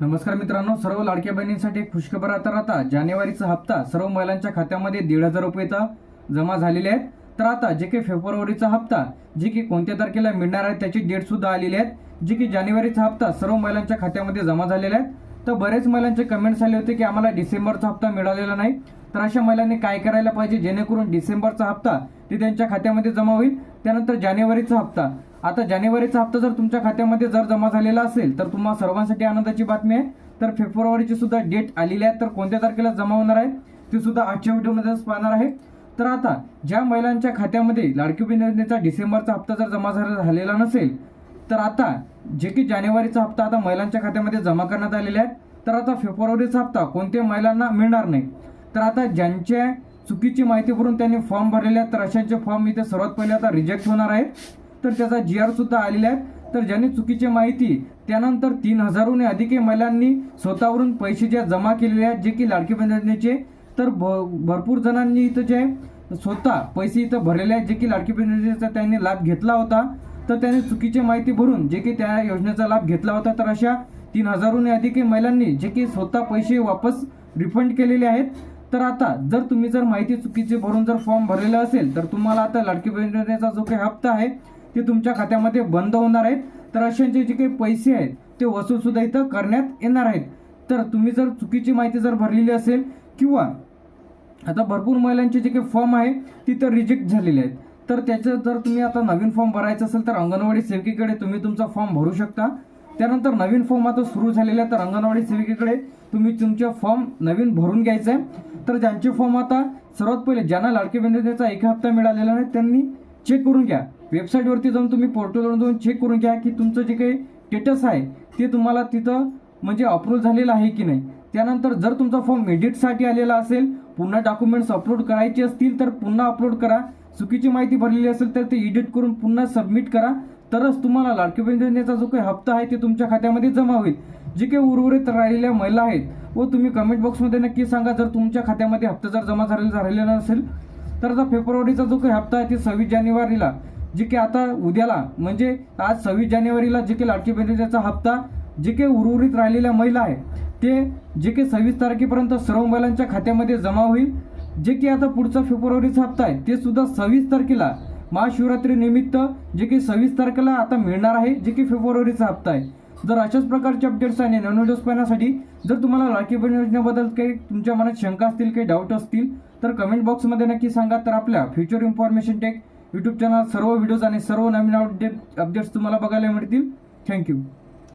नमस्कार मित्रांनो सर्व लाडक्या बहिणींसाठी खुशखबर आता राहता. जानेवारीचा हप्ता सर्व महिलांच्या खात्यामध्ये दीड हजार रुपयेचा जमा झालेले आहेत. तर आता जे काही फेब्रुवारीचा हप्ता जे की कोणत्या तारखेला मिळणार आहे त्याची डेट सुद्धा आलेली आहेत. जे की जानेवारीचा हप्ता सर्व महिलांच्या खात्यामध्ये जमा झालेला आहे तर बरेच महिलांचे कमेंट्स आले होते की आम्हाला डिसेंबरचा हप्ता मिळालेला नाही. तर अशा महिलांनी काय करायला पाहिजे? जेणेकरून डिसेंबरचा हप्ता ते त्यांच्या खात्यामध्ये जमा होईल. त्यानंतर जानेवारीचा हप्ता. आता जानेवारीचा हप्ता जर तुमच्या खात्यामध्ये जर जमा झालेला असेल तर तुम्हा सर्वांसाठी आनंदाची बातमी आहे. तर फेब्रुवारीची सुद्धा डेट आलेली आहे. तर कोणत्या तारखेला जमा होणार आहे ते सुद्धा आजच्या व्हिडिओमध्येच पाहणार आहे. तर आता ज्या महिलांच्या खात्यामध्ये लाडकी बहीण योजनेचा डिसेंबरचा हप्ता जर जमा झालेला नसेल तर आता जे की जानेवारीचा हप्ता आता महिलांच्या खात्यामध्ये जमा करण्यात आलेला आहे तर आता फेब्रुवारीचा हप्ता कोणत्या महिलांना मिळणार नाही? तर आता ज्यांच्या चुकीची माहिती भरून त्यांनी फॉर्म भरलेले आहेत तर अशांचे फॉर्म इथे सर्वात पहिले आता रिजेक्ट होणार आहेत. तर त्याचा जी आर सुद्धा आलेला आहे. तर ज्यांनी चुकीची माहिती त्यानंतर तीन हजारहून अधिक महिलांनी स्वतःवरून पैसे ज्या जमा केलेले आहेत जे की लाडकी बहीण योजनेचे तर भ- भरपूर जणांनी इथं जे स्वतः पैसे इथं भरलेले आहेत जे की लाडकी बहीण योजनेचा त्यांनी लाभ घेतला होता. तर त्याने चुकीची माहिती भरून जे की त्या योजनेचा लाभ घेतला होता तर अशा तीन हजारहून अधिक महिलांनी जे की स्वतः पैसे वापस रिफंड केलेले आहेत. तर आता जर तुम्ही जर माहिती चुकीची भरून जर फॉर्म भरलेला असेल तर तुम्हाला आता लाडकी बहीण योजनेचा जो काही हप्ता आहे ते तुमच्या खात्यामध्ये बंद होणार आहेत. तर अशांचे जे काही पैसे आहेत ते वसूल सुद्धा इथं करण्यात येणार आहेत. तर तुम्ही जर चुकीची माहिती जर भरलेली असेल किंवा आता भरपूर महिलांचे जे काही फॉर्म आहे तिथं रिजेक्ट झालेले आहेत. तर त्याचं जर तुम्ही आता नवीन फॉर्म भरायचा असेल तर अंगणवाडी सेविकेकडे तुम्ही तुमचा फॉर्म भरू शकता. त्यानंतर नवीन फॉर्म आता सुरू झालेला आहे तर अंगणवाडी सेविकेकडे तुम्ही तुमचा फॉर्म नवीन भरून घ्यायचा आहे तर ज्यांचे फॉर्म आता सर्वात पहिले ज्यांना लाडके बहिणीचा एक हप्ता मिळालेला नाही त्यांनी चेक करून घ्या. वेबसाईटवरती जाऊन तुम्ही पोर्टलवर जाऊन चेक करून घ्या की तुमचं जे काही स्टेटस आहे ते तुम्हाला तिथं म्हणजे अप्रूव्ह झालेलं आहे की नाही. त्यानंतर जर तुमचा फॉर्म एडिटसाठी आलेला असेल पुन्हा डॉक्युमेंट्स अपलोड करायचे असतील तर पुन्हा अपलोड करा. चुकीची माहिती भरलेली असेल तर ते एडिट करून पुन्हा सबमिट करा. तरच तुम्हाला लाडकी योजनेचा जो काही हप्ता आहे ते तुमच्या खात्यामध्ये जमा होईल. जे काही उर्वरित राहिलेल्या महिला आहेत व तुम्ही कमेंट बॉक्समध्ये नक्की सांगा जर तुमच्या खात्यामध्ये हप्ता जर जमा झालेला झालेला नसेल तर जो फेब्रुवारीचा जो काही हप्ता आहे ते सव्वीस जानेवारीला जे की आता उद्याला म्हणजे आज सव्वीस जानेवारीला जे की लाडकी बहिणीचा हप्ता जे काही उर्वरित राहिलेल्या महिला आहे ते जे काही सव्वीस तारखेपर्यंत सर्व महिलांच्या खात्यामध्ये जमा होईल. जे की आता पुढचा फेब्रुवारीचा हप्ता आहे ते सुद्धा सव्वीस तारखेला महाशिवरात्रीनिमित्त जे की सव्वीस तारखेला आता मिळणार आहे जे की फेब्रुवारीचा हप्ता आहे. जर अशाच प्रकारचे अपडेट्स आणि नवीन पाहण्यासाठी जर तुम्हाला लाडकी बहीण योजनेबद्दल काही तुमच्या मनात शंका असतील काही डाऊट असतील तर कमेंट बॉक्समध्ये नक्की सांगा. तर आपल्या future information tech YouTube channel सर्व व्हिडिओज आणि सर्व नवीन अपडेट अपडेट्स तुम्हाला बघायला मिळतील. थँक्यू